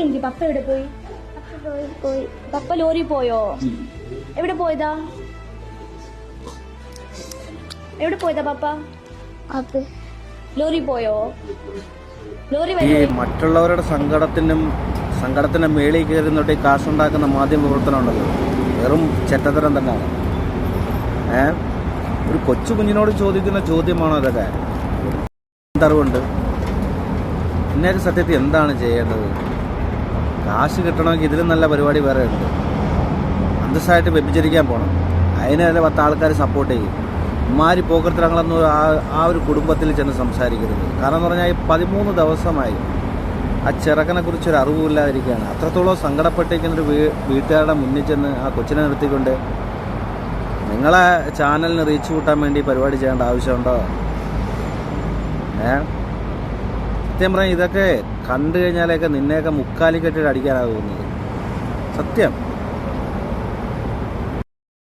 എന്തി? പപ്പ എവിടെ പോയി? പോയി. പോയി പപ്പ ലോറി പോയോ? എവിടെ പോയതാ? എവിടെ പോയതാ പപ്പ? അത്. ലോറി പോയോ? ലോറി ഈ മറ്റുള്ളവരുടെ സങ്കടത്തിനും സങ്കടത്തിന്റെ മേളിൽ കയറുന്നിട്ട് ഈ കാശുണ്ടാക്കുന്ന മാധ്യമ പ്രവർത്തനം ഉണ്ടല്ലോ വെറും ചെറ്റത്തരം തന്നെയാണ്. ഏ? ഒരു കൊച്ചു കുഞ്ഞിനോട് ചോദിക്കുന്ന ചോദ്യമാണോ ഇതൊക്കെ? എന്തറിവുണ്ട് ഇന്നേക്ക് സത്യത്തിൽ എന്താണ് ചെയ്യേണ്ടത്? കാശ് കിട്ടണമെങ്കിൽ ഇതിലും നല്ല പരിപാടി വേറെ ഉണ്ട്. അന്തസ്സായിട്ട് വ്യഭിചരിക്കാൻ പോകണം അതിനെ തന്നെ പത്ത് ആൾക്കാർ സപ്പോർട്ട് ചെയ്യും ഇമാരി പോക്കത്തിലങ്ങളൊന്നും ആ ആ ഒരു കുടുംബത്തിൽ ചെന്ന് സംസാരിക്കരുത്. കാരണം എന്ന് പറഞ്ഞാൽ ഈ പതിമൂന്ന് ദിവസമായി ആ ചെറുക്കനെ കുറിച്ചൊരു അറിവുമില്ലാതിരിക്കുകയാണ് അത്രത്തോളം സങ്കടപ്പെട്ടിരിക്കുന്ന ഒരു വീ വീട്ടുകാരുടെ മുന്നിൽ ചെന്ന് ആ കൊച്ചിനെ നിർത്തിക്കൊണ്ട് നിങ്ങളെ ചാനലിന് റീച്ച് കൂട്ടാൻ വേണ്ടി പരിപാടി ചെയ്യേണ്ട ആവശ്യമുണ്ടോ? ഏ? സത്യം പറഞ്ഞാൽ ഇതൊക്കെ കണ്ടു കഴിഞ്ഞാലൊക്കെ നിന്നെയൊക്കെ മുക്കാലി കെട്ടിട്ട് അടിക്കാനാണ് തോന്നുന്നത്. സത്യം.